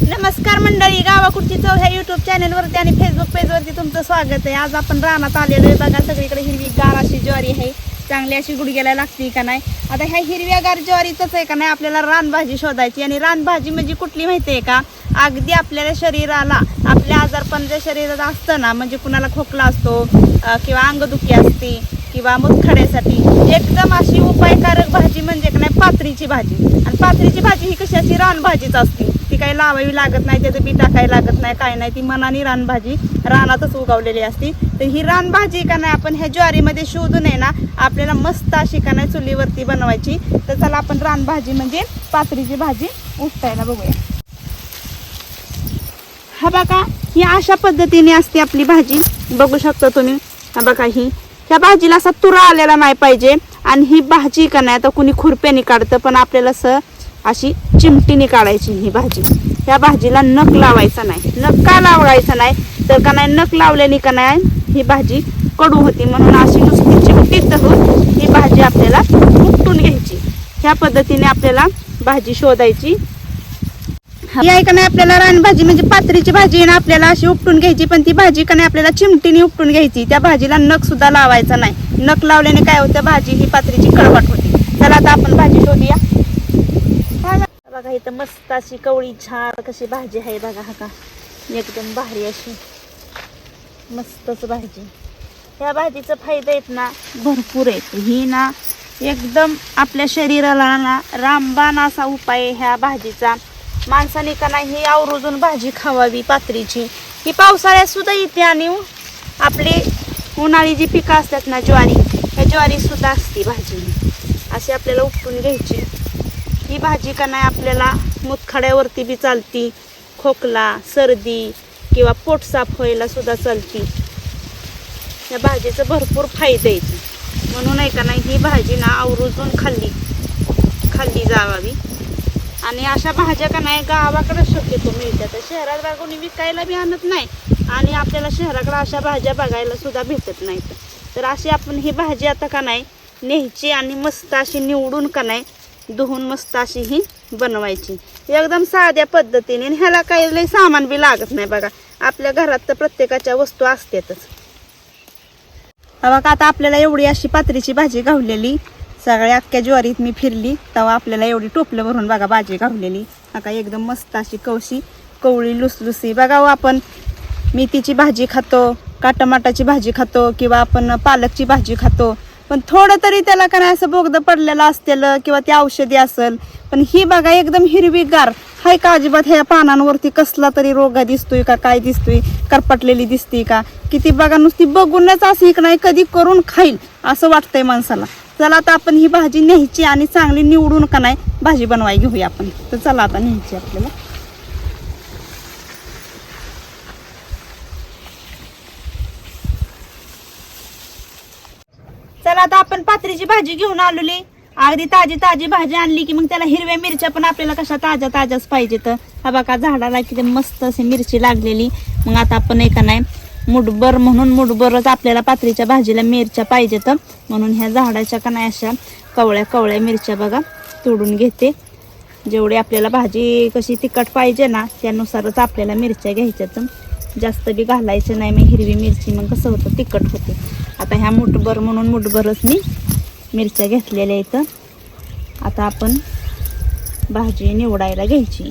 नमस्कार मंडळी गावाकुडची चव ह्या युट्यूब चॅनलवरती आणि फेसबुक पेजवरती तुमचं स्वागत आहे. आज आपण रानात आलेलो आहे. बघा सगळीकडे हिरवीगार अशी ज्वारी आहे. चांगली अशी गुडघ्याला लागते का नाही? आता ह्या हिरव्यागार ज्वारीचंच आहे का नाही आपल्याला रानभाजी शोधायची. आणि रानभाजी म्हणजे कुठली माहिती आहे का? अगदी आपल्याला शरीराला आपल्या आजारपण जे शरीरात असतं ना म्हणजे कुणाला खोकला असतो किंवा अंगदुखी असते किंवा मुतखड्यासाठी एकदम अशी उपायकारक भाजी म्हणजे का नाही पात्रीची भाजी. आणि पात्रीची भाजी ही कशी अशी रानभाजीच असते. ती काही लावावी लागत नाही त्याचं बी टाकायला लागत नाही काय नाही. ती मनाने रानभाजी रानातच उगवलेली असती. तर ही रानभाजी का नाही आपण ह्या ज्वारीमध्ये शोधून आहे ना आपल्याला मस्त अशी का नाही चुलीवरती बनवायची. तर चला आपण रानभाजी म्हणजे पात्रीची भाजी उठतायला बघूया. हा बघा ही अशा पद्धतीने असते आपली भाजी. बघू शकता तुम्ही. हा बघा ही. ह्या भाजीला असा तुरा आलेला नाही पाहिजे. आणि ही भाजी का नाही आता कुणी खुरप्याने काढतं पण आपल्याला असं अशी चिमटीने काढायची ही भाजी. ह्या भाजीला नख लावायचा नाही. नख का लावायचा नाही? तर का नाही नख लावल्याने का नाही ही भाजी कडू होती. म्हणून अशी नुसती चिमटीत धरून ही भाजी आपल्याला उपटून घ्यायची. ह्या पद्धतीने आपल्याला भाजी शोधायची. ही आहे का नाही आपल्याला रानभाजी म्हणजे पात्रीची भाजी आहे ना आपल्याला अशी उपटून घ्यायची. पण ती भाजी का नाही आपल्याला चिमटीने उपटून घ्यायची. त्या भाजीला नख सुद्धा लावायचा नाही. नख लावल्याने काय होतं? भाजी ही पात्रीची कडवट होती. चला आता आपण भाजी शोधूया. बघा इथं मस्त अशी कवळी छान कशी भाजी आहे बघा हा का? एकदम भारी अशी. मस्तच भाजी. ह्या भाजीचं फायदा आहेत ना भरपूर आहेत. ही ना एकदम आपल्या शरीराला ना रामबाण असा उपाय ह्या भाजीचा. माणसाने का नाही ही आवर्जून भाजी खावावी पात्रीची. ही पावसाळ्यात सुद्धा येते आणि आपली उन्हाळी जी पिकं असतात ना ज्वारी ह्या ज्वारी सुद्धा असते भाजी अशी आपल्याला उपटून घ्यायची. ही भाजी का नाही आपल्याला मुतखड्यावरती बी चालती. खोकला सर्दी किंवा पोट साफ व्हायला सुद्धा चालती. या भाजीचं भरपूर फायदे आहेत. म्हणून आहे का नाही ही भाजी ना आवर्जून खाल्ली. खाल्ली जावावी. आणि अशा भाज्या का नाही गावाकडे शक्यतो मिळतात. तर शहरात बघा विकायला बी आणत नाही. आणि आपल्याला शहराकडे अशा भाज्या बघायला सुद्धा भेटत नाहीत. तर अशी आपण ही भाजी आता का नाही न्यायची आणि मस्त अशी निवडून का नाही धुवून मस्त अशी ही बनवायची. एकदम साध्या पद्धतीने आणि ह्याला काही लई सामान बी लागत नाही बघा. आपल्या घरात तर प्रत्येकाच्या वस्तू असतातच. बघा आता आपल्याला एवढी अशी पात्रीची भाजी गावलेली सगळ्या अख्ख्या ज्वारीत मी फिरली. तेव्हा आपल्याला एवढी टोपलं भरून बघा भाजी गावलेली बघा एकदम मस्त अशी कवशी कवळी लुसलुसी. बघा हो आपण मेथीची भाजी खातो का टमाटाची भाजी खातो किंवा आपण पालकची भाजी खातो. पण थोडं तरी त्याला का नाही असं बोगदं पडलेलं असतेलं किंवा ती औषधी असेल. पण ही बघा एकदम हिरवीगार. हाय का अजिबात ह्या पानांवरती कसला तरी रोग दिसतोय का? काय दिसतोय? करपटलेली दिसते का? किती बघा नुसती बघूनच असं एक नाही कधी करून खाईल असं वाटतंय माणसाला. चला आता आपण ही भाजी न्यायची आणि चांगली निवडून का नाही भाजी बनवाय घेऊया आपण. तर चला आता न्यायची आपल्याला. चला आता आपण पात्रीची भाजी घेऊन आलोली. अगदी ताजी ताजी भाजी आणली की मग त्याला हिरव्या मिरच्या पण आपल्याला कशा ताज्या ताज्याच पाहिजे तर हा बघा झाडाला किती मस्त अशी मिरची लागलेली. मग आता आपण एका नाही मुठभर म्हणून मुठभरच आपल्याला पात्रीच्या भाजीला मिरच्या पाहिजेत. म्हणून ह्या झाडाच्या का नाही अशा कवळ्या कवळ्या मिरच्या बघा तोडून घेते. जेवढी आपल्याला भाजी कशी तिखट पाहिजे ना त्यानुसारच आपल्याला मिरच्या घ्यायच्यात. जास्त बी घालायचं नाही. मग हिरवी मिरची मग कसं होतं तिखट होते. आता ह्या मुठभर म्हणून मुठभरच मी मिरच्या घेतलेल्या इथं. आता आपण भाजी निवडायला घ्यायची.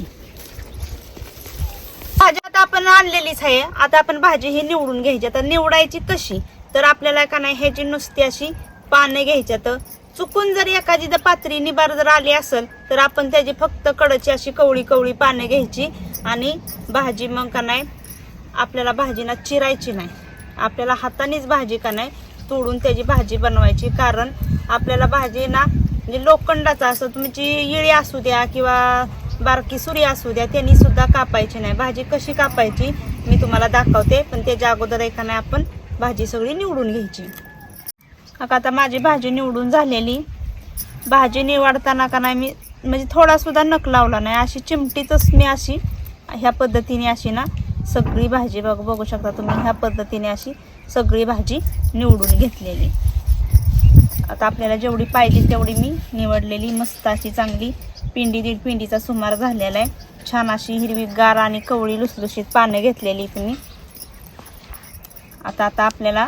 भाजी आता आपण आणलेलीच आहे. आता आपण भाजी ही निवडून घ्यायची. आता निवडायची कशी? तर आपल्याला का नाही ह्याची नुसती अशी पानं घ्यायच्या तर चुकून जर एखादी जर पात्री निबार जर आली असेल तर आपण त्याची फक्त कडची अशी कवळी कवळी पाने घ्यायची. आणि भाजी मग का नाही आपल्याला भाजीना चिरायची नाही. आपल्याला हातानेच भाजी का नाही तोडून त्याची भाजी बनवायची. कारण आपल्याला भाजी ना म्हणजे लोखंडाचा असं तुमची इळी असू द्या किंवा बारकी सुरी असू द्या त्यांनी सुद्धा कापायची नाही. भाजी कशी कापायची मी तुम्हाला दाखवते पण त्याच्या अगोदर एका नाही आपण भाजी सगळी निवडून घ्यायची. का आता माझी भाजी निवडून झालेली. भाजी निवडताना का नाही मी म्हणजे थोडासुद्धा नक लावला नाही. अशी चिमटीतच मी अशी ह्या पद्धतीने अशी ना सगळी भाजी बघ बघू शकता तुम्ही ह्या पद्धतीने अशी सगळी भाजी निवडून घेतलेली. आता आपल्याला जेवढी पाहिजे तेवढी मी निवडलेली मस्त अशी चांगली पिंडी दीड पिंडीचा सुमार झालेला आहे. छान अशी हिरवी गार आणि कवळी लुसलुशीत पानं घेतलेली तुम्ही. आता आता आपल्याला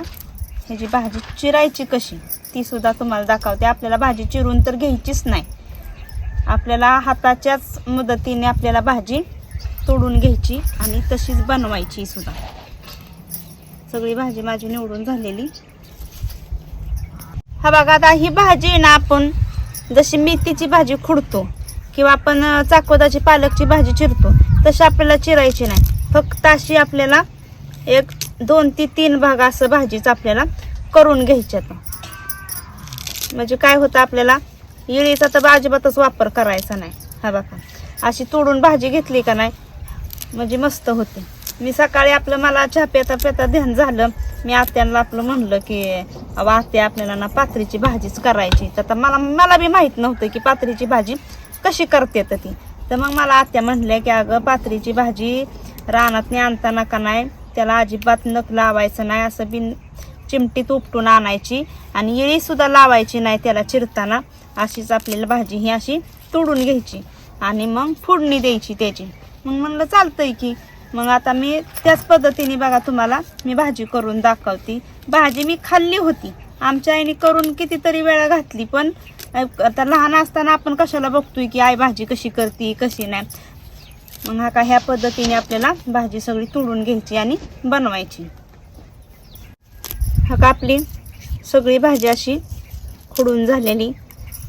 ह्याची भाजी चिरायची कशी ती सुद्धा तुम्हाला दाखवते. आपल्याला भाजी चिरून तर घ्यायचीच नाही. आपल्याला हाताच्याच मदतीने आपल्याला भाजी तोडून घ्यायची आणि तशीच बनवायची सुद्धा. सगळी भाजी माझी निवडून झालेली. हा बघा आता ही भाजी आहे ना आपण जशी मेथीची भाजी खुडतो किंवा आपण चाकोदाची पालकची भाजी चिरतो तशी आपल्याला चिरायची नाही. फक्त अशी आपल्याला एक दोन ते तीन भाग असं भाजीच आपल्याला करून घ्यायच्यात म्हणजे काय होतं आपल्याला इळीचा तर अजिबातच वापर करायचा नाही. हा बघा अशी तोडून भाजी घेतली का नाही म्हणजे मस्त होते. मी सकाळी आपलं मला चहा पेता पेता ध्यान झालं. मी आत्यांना आपलं म्हणलं की अवा आत्या आपल्याला ना पात्रीची भाजीच करायची. तर आता मला मला बी माहीत नव्हतं की पात्रीची भाजी कशी करते तर ती. तर मग मला आत्या म्हणल्या की अगं पात्रीची भाजी रानात आणताना का नाही त्याला अजिबात नख लावायचं नाही असं बिन चिमटीत उपटून आणायची आणि येळीसुद्धा लावायची नाही त्याला चिरताना. अशीच आपल्याला भाजी ही अशी तोडून घ्यायची आणि मग फोडणी द्यायची त्याची. मग म्हणलं चालतंय की. मग आता मी त्याच पद्धतीने बघा तुम्हाला मी भाजी करून दाखवते. भाजी मी खाल्ली होती. आमच्या आईने करून कितीतरी वेळा घातली पण आता लहान असताना आपण कशाला बघतोय की आई भाजी कशी करते कशी नाही. मग हा का ह्या पद्धतीने आपल्याला भाजी सगळी तोडून घ्यायची आणि बनवायची. हा का आपली सगळी भाजी अशी खुडून झालेली.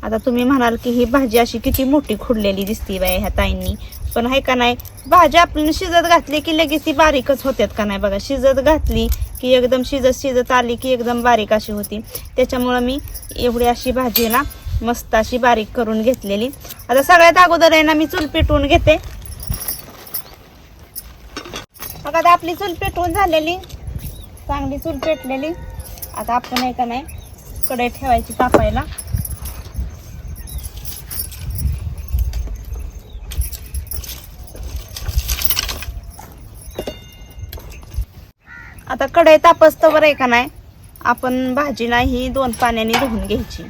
आता तुम्ही म्हणाल की ही भाजी अशी किती मोठी खुडलेली दिसते बाय ह्या ताईंनी. पण आहे का नाही? भाजी आपण शिजत घातली की लगेच ती बारीकच होत्यात का नाही बघा? शिजत घातली की एकदम शिजत शिजत आली की एकदम बारीक अशी होती. त्याच्यामुळं मी एवढी अशी भाजी ना मस्त अशी बारीक करून घेतलेली. आता सगळ्यात अगोदर आहे ना मी चूल पेटवून घेते. बघा आता आपली चूल पेटवून झालेली. चांगली चूल पेटलेली. आता आपण आहे का नाही कडे ठेवायची तापायला आता कढई तापस्तवर आहे का नाही? आपण भाजी नाही दोन पाण्याने धुवून घ्यायची.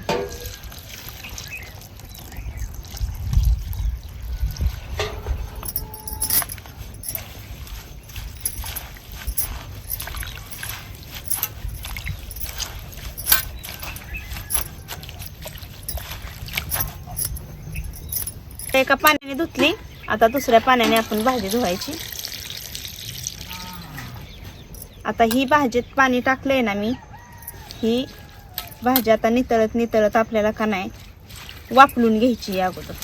एका पाण्याने धुतली. आता दुसऱ्या पाण्याने आपण भाजी धुवायची. आता ही भाजीत पाणी टाकलं आहे ना मी. ही भाजी आता नितळत नितळत आपल्याला का नाही वापलून घ्यायची अगोदर.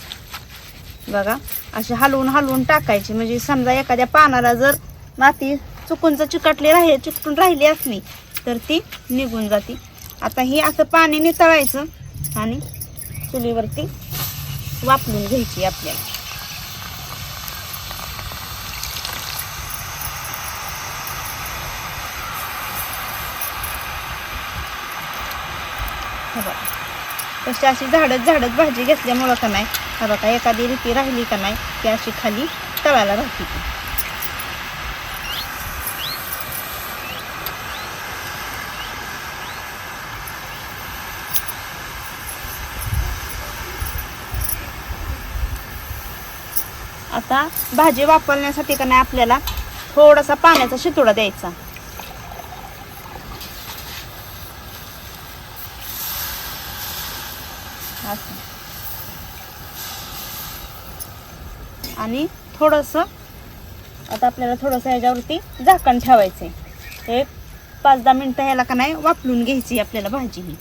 बघा अशी हलवून हलवून टाकायची. म्हणजे समजा एखाद्या पानाला जर माती चुकून जर चिकटली राहील चिकटून राहिली असली तर ती निघून जाते. आता ही असं पाणी नितळायचं आणि चुलीवरती वापरून घ्यायची आपल्याला. हे बघा. तशी अशी झाडच झाडत भाजी घेतल्यामुळं का नाही हा बघा एखादी रीती राहिली का नाही ती अशी खाली तळाला राहते ती. आता भाजी वापरण्यासाठी का नाही आपल्याला थोडासा पाण्याचा शितोडा द्यायचा असं आणि थोडंसं आता आपल्याला थोडंसं ह्याच्यावरती झाकण ठेवायचं आहे एक पाच दहा मिनटं ह्याला का नाही वापरून घ्यायची आपल्याला भाजी ही.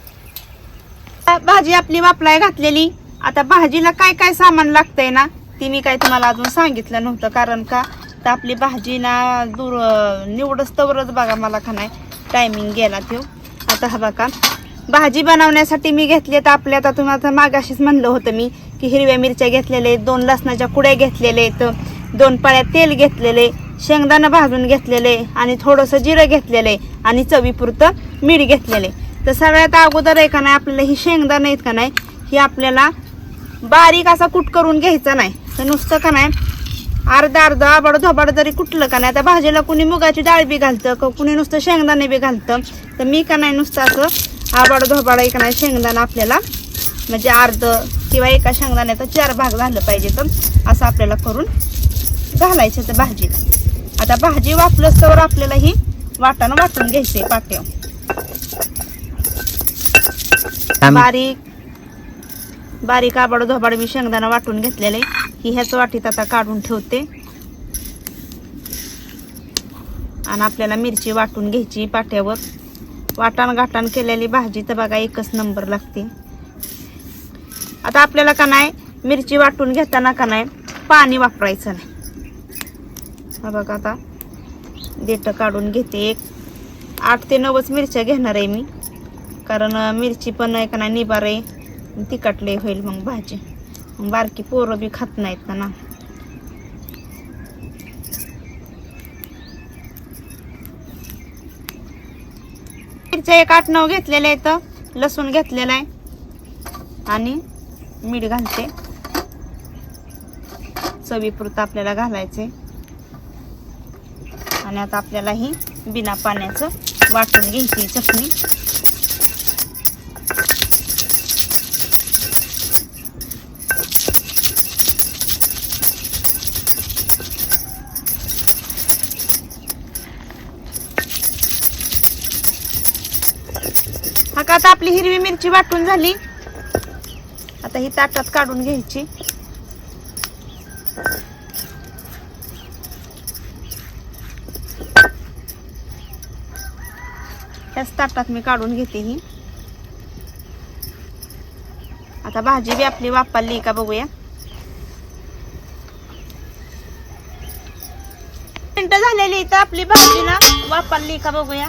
भाजी आपली वापराय घातलेली. आता भाजीला काय काय सामान लागतंय ना ती मी काय तुम्हाला अजून सांगितलं नव्हतं. कारण का तर आपली भाजी ना दूर निवडस्तवरच बघा मला का नाही टायमिंग गेला तो आता हा बघा भाजी बनवण्यासाठी मी घेतली तर आपल्या आता तुम्हाला आता मागाशीच म्हणलं होतं मी की हिरव्या मिरच्या घेतलेल्या आहेत दोन लसणाच्या कुड्या घेतलेल्या आहेत दोन पळ्या तेल घेतलेले शेंगदाणा भाजून घेतलेले आणि थोडंसं जिरं घेतलेले आणि चवीपुरतं मीठ घेतलेले तर सगळ्यात अगोदर आहे का नाही आपल्याला ही शेंगदाणा आहेत का नाही ही आपल्याला बारीक असा कुट करून घ्यायचा नाही. तर नुसतं का नाही अर्धा अर्धा आबाड धोबाड जरी कुठलं का नाही आता भाजीला कुणी मुगाची डाळ बी घालतं का कुणी नुसतं शेंगदाणे बी घालतं तर मी का नाही नुसतं असं आबाड धोबाड का नाही शेंगदाणा आपल्याला म्हणजे अर्ध किंवा एका शेंगदाण्याचा चार भाग झालं पाहिजे तर असं आपल्याला करून घालायचं तर भाजीला. आता भाजी वापलंच तर आपल्याला ही वाटाणं वाटून घ्यायचे पाट्यावर आम्ही बारीक बारीक आबाड धोबाड मी शेंगदाणा वाटून घेतलेले. ही ह्याच वाटीत आता काढून ठेवते. आणि आपल्याला मिरची वाटून घ्यायची पाट्यावर वाटण गाटण केलेली भाजी तर बघा एकच नंबर लागते. आता आपल्याला का नाही मिरची वाटून घेताना का नाही पाणी वापरायचं नाही. हा बघा आता देठ काढून घेते एक. आठ ते नऊच मिरच्या घेणार आहे मी. कारण मिरची पण आहे का नाही निबार आहे. तिखटले होईल मग भाजी. मग बारकी पोरं बी खात नाहीत ना. मिरच्या एक आठ नऊ घेतलेल्या आहेत लसूण घेतलेला आहे. आणि मीठ घालते. चवीपुरतं आपल्याला घालायचे. आणि आता आपल्याला ही बिना पाण्याचं वाटून घ्यायची चटणी. हा का आता आपली हिरवी मिरची वाटून झाली. आता ही ताटात काढून घ्यायची. त्याच ताटात मी काढून घेते ही. आता भाजी बी आपली वापरली का बघूया. मिनटं झालेली इथं आपली भाजी ना वापरली का बघूया.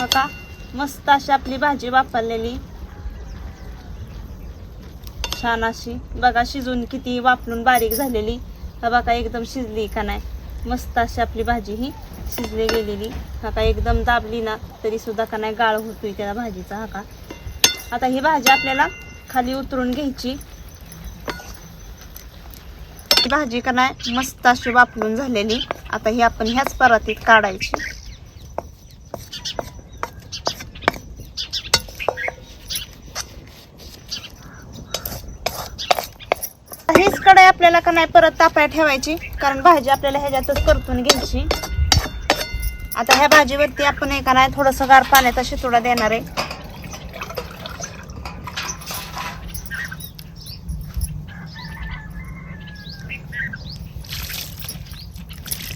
बघा मस्त अशी आपली भाजी वापरलेली. छान अशी. बघा शिजून किती वापरून बारीक झालेली. हा बघा एकदम शिजली का नाही? मस्त अशी आपली भाजी ही शिजली गेलेली. हा का एकदम दाबली ना तरी सुद्धा का नाही गाळ होतोय त्या भाजीचा हा का? आता ही भाजी आपल्याला खाली उतरून घ्यायची. भाजी का नाही मस्त अशी वापरून झालेली. आता ही आपण ह्याच परातीत काढायची हीच कढाई आपल्याला का नाही परत तापाय ठेवायची कारण भाजी आपल्याला ह्याच्यातच परतून घ्यायची. आता ह्या भाजीवरती आपण एका नाही थोडस गार पाण्याचा शितोडा देणार आहे.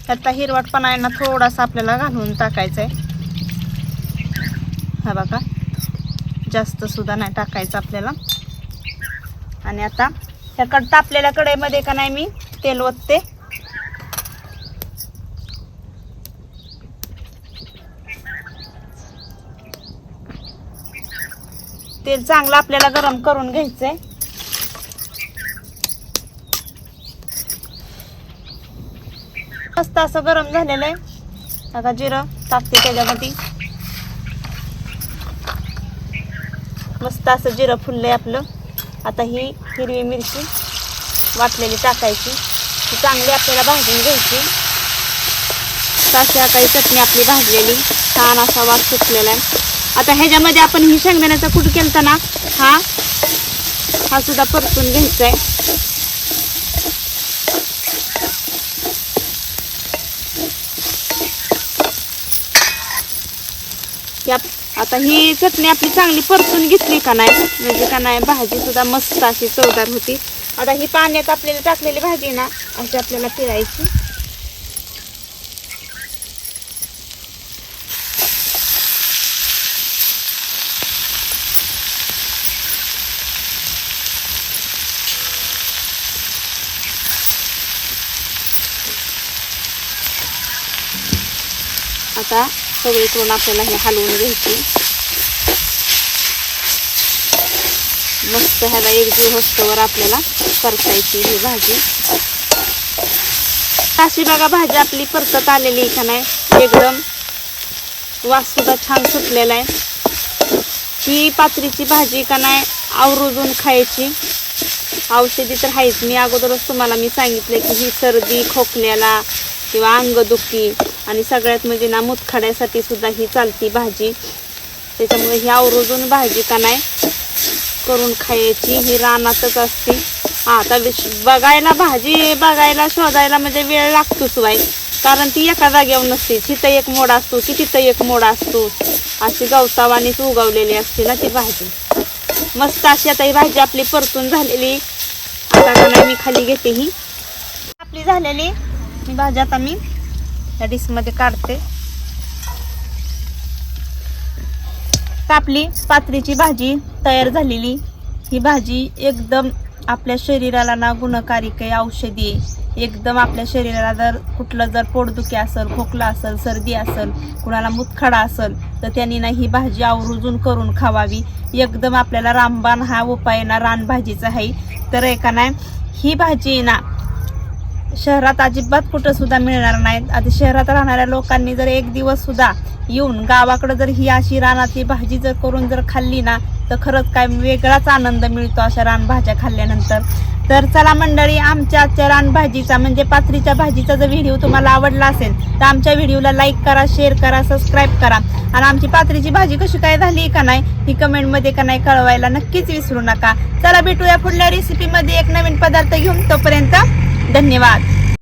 त्याचा हिरवटपणा आहे ना थोडासा आपल्याला घालून टाकायचा आहे हा बघा जास्त सुद्धा नाही टाकायचं आपल्याला. आणि आता ह्या कड तापलेल्या कढईमध्ये का नाही मी तेल ओतते. तेल चांगलं आपल्याला गरम करून घ्यायचंय. मस्त असं गरम झालेलं आहे. आता जिरं टाकते त्याच्यामध्ये. मस्त असं जिरं फुललंय आपलं. आता ही हिरवी मिरची वाटलेली टाकायची. ती चांगली आपल्याला भाजून घ्यायची. तशा काही चटणी आपली भाजलेली. छान असा वास सुटलेला आहे. आता ह्याच्यामध्ये आपण ही शेंगदाण्याचा कूट केलता ना हा हा सुद्धा परतून घ्यायचा आहे या आता ही चटणी आपली चांगली परतून घेतली का नाही? म्हणजे का नाही भाजी सुद्धा मस्त अशी चवदार होती. आता ही पाण्यात आपल्याला टाकलेली भाजी ना अशी आपल्याला पिरायची आता सगळीकडून आपल्याला हे हलवून घ्यायची. मस्त ह्याला एकजीव होस्तवर आपल्याला परतायची ही भाजी. अशी बघा भाजी आपली परतत आलेली आहे का नाही? एकदम वाससुद्धा छान सुटलेला आहे. ही पात्रीची भाजी का नाही? आवरुजून खायची. औषधी तर आहेच मी अगोदरच तुम्हाला मी सांगितलं की ही सर्दी खोकल्याला किंवा अंगदुखी आणि सगळ्यात म्हणजे ना मुतखड्यासाठी सुद्धा ही चालती भाजी. त्याच्यामुळे ही आवरोजून भाजी का नाही करून खायची. ही रानातच असते. हा आता बघायला भाजी बघायला शोधायला म्हणजे वेळ लागतोच बाई. कारण ती एका जागेवर नसते. तिथं एक मोड असतो की तिथं एक मोड असतो. अशी गवतावानीच उगवलेली असते ना ती भाजी. मस्त अशी आता ही भाजी आपली परतून झालेली. आता मी खाली घेते ही. आपली झालेली भाजी आता मी या डिशमध्ये काढते. कापली पात्रीची भाजी तयार झालेली. ही भाजी एकदम आपल्या शरीराला ना गुणकारी काही औषधी आहे. एकदम आपल्या शरीराला जर कुठलं जर पोटदुखी असेल खोकला असेल सर्दी असेल कुणाला मुतखडा असेल तर त्यांनी ना ही भाजी आवर्जून करून खावावी. एकदम आपल्याला रामबाण हा उपाय ना रानभाजीचा आहे. तर एका नाही ही भाजी आहे ना शहरात अजिबात कुठं सुद्धा मिळणार नाहीत. आता शहरात राहणाऱ्या लोकांनी जर एक दिवस सुद्धा येऊन गावाकडं जर ही अशी रानातली भाजी जर करून जर खाल्ली ना तर खरंच काय वेगळाच आनंद मिळतो अशा रानभाज्या खाल्ल्यानंतर. तर चला मंडळी आमच्या आजच्या रानभाजीचा म्हणजे पात्रीच्या भाजीचा जर व्हिडिओ तुम्हाला आवडला असेल तर आमच्या व्हिडिओला लाईक करा शेअर करा सबस्क्राईब करा. आणि आमची पात्रीची भाजी कशी काय झाली का नाही ही कमेंटमध्ये का नाही कळवायला नक्कीच विसरू नका. चला भेटूया पुढल्या रेसिपीमध्ये एक नवीन पदार्थ घेऊन तोपर्यंत धन्यवाद.